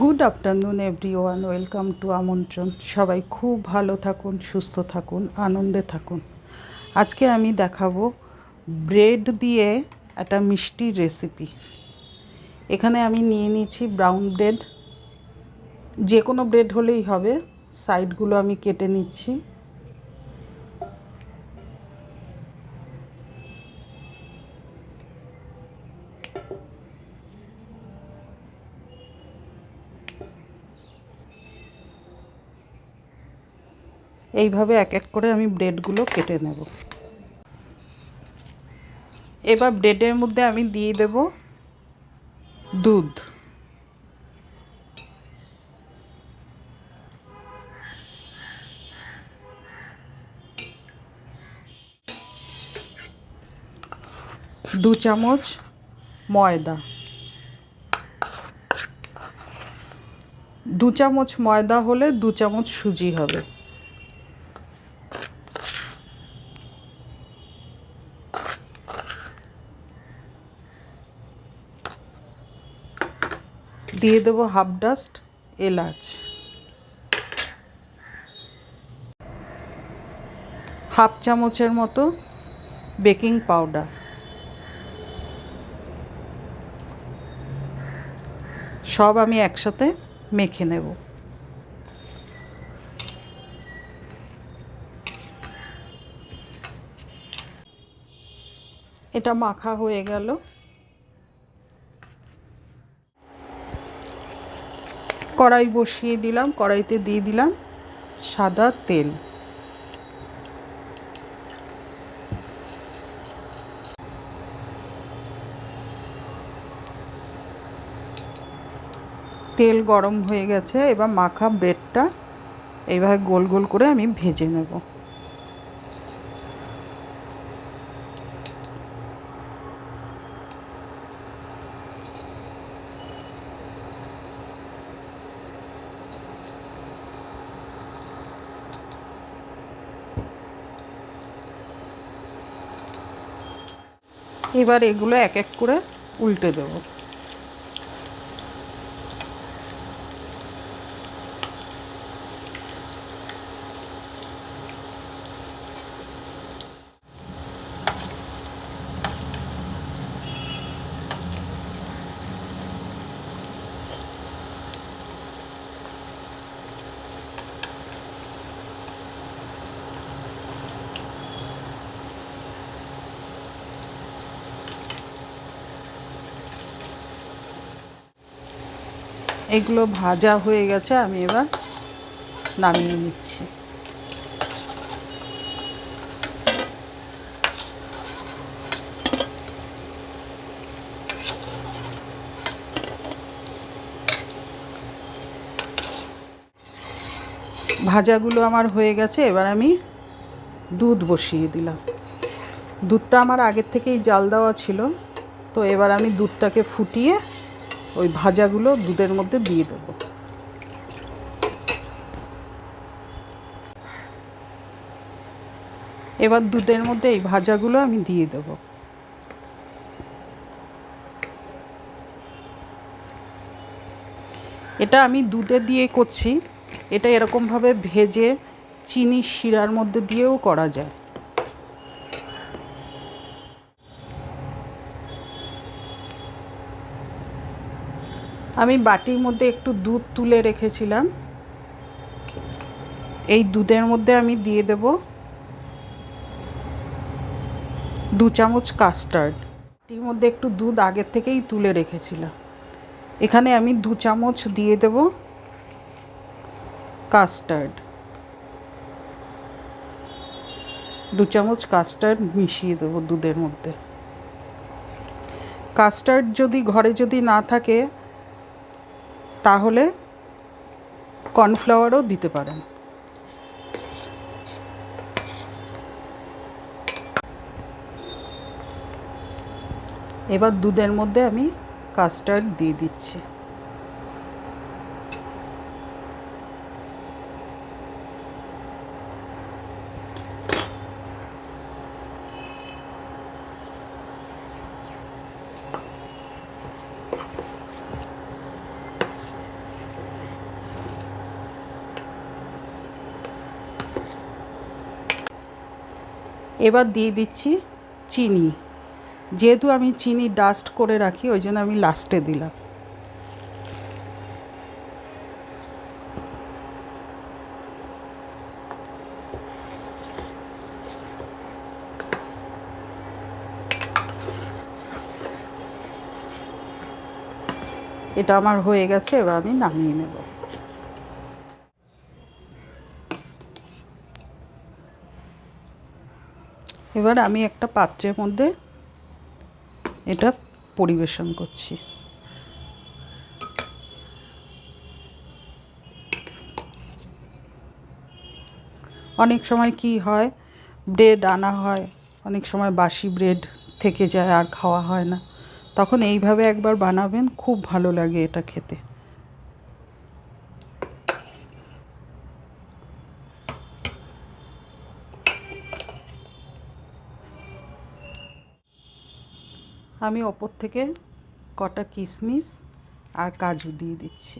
Good afternoon everyone welcome to আমন্ত্রণ সবাই খুব ভালো থাকুন, সুস্থ থাকুন, আনন্দে থাকুন। আজকে আমি দেখাবো ব্রেড দিয়ে একটা মিষ্টির রেসিপি এখানে আমি নিয়ে নিয়েছি ব্রাউন ব্রেড যে কোনো ব্রেড হলেই হবে। সাইডগুলো আমি কেটে নিচ্ছি। এইভাবে এক এক করে আমি ব্রেডগুলো কেটে নেব। এবার ব্রেডের মধ্যে আমি দিয়ে দেব দুধ। দু চামচ ময়দা। দু চামচ ময়দা হলে দু চামচ সুজি হবে। দিয়ে দেবো হাফ ডাস্ট এলাচ। হাফ চামচের মতো বেকিং পাউডার সব আমি একসাথে মেখে নেব। এটা মাখা হয়ে গেল। কড়াই বসিয়ে দিলাম, কড়াইতে দিয়ে দিলাম সাদা তেল। তেল গরম হয়ে গেছে, এবার মাখা ব্রেডটা এইভাবে গোল গোল করে আমি ভেজে নেব। এবার এগুলো এক এক করে উল্টে দেব। এগুলো ভাজা হয়ে গেছে, আমি এবার নামিয়ে নিচ্ছি। ভাজাগুলো আমার হয়ে গেছে, এবার আমি দুধ বসিয়ে দিলাম। দুধটা আমার আগের থেকেই জাল দেওয়া ছিল, তো এবার আমি দুধটাকে ফুটিয়ে ওই ভাজাগুলো দুধের মধ্যে দিয়ে দেব। এবার দুধের মধ্যে এই ভাজাগুলো আমি দিয়ে দেব। এটা আমি দুধে দিয়ে করছি। এটা এরকমভাবে ভেজে চিনি শিরার মধ্যে দিয়েও করা যায়। আমি বাটির মধ্যে একটু দুধ তুলে রেখেছিলাম। এই দুধের মধ্যে আমি দিয়ে দেব দু চামচ কাস্টার্ড। বাটির মধ্যে একটু দুধ আগের থেকেই তুলে রেখেছিলাম। এখানে আমি দু চামচ দিয়ে দেব কাস্টার্ড। দু চামচ কাস্টার্ড মিশিয়ে দেবো দুধের মধ্যে। কাস্টার্ড যদি ঘরে যদি না থাকে তাহলে কর্নফ্লাওয়ারও দিতে পারেন। এবার দুধের মধ্যে আমি কাস্টার্ড দিয়ে দিচ্ছি। এবার দিয়ে দিচ্ছি চিনি। যেহেতু আমি চিনি ডাস্ট করে রাখি, ওই জন্য আমি লাস্টে দিলাম। এটা আমার হয়ে গেছে, এবার আমি নামিয়ে নেব। এবার আমি একটা পাত্রের মধ্যে এটা পরিবেশন করছি। অনেক সময় কি হয় ব্রেড আনা হয়, অনেক সময় বাসি ব্রেড থেকে যায় আর খাওয়া হয় না। তখন এইভাবে একবার বানাবেন, খুব ভালো লাগে এটা খেতে। আমি ওপর থেকে কটা কিশমিশ আর কাজু দিয়ে দিচ্ছি।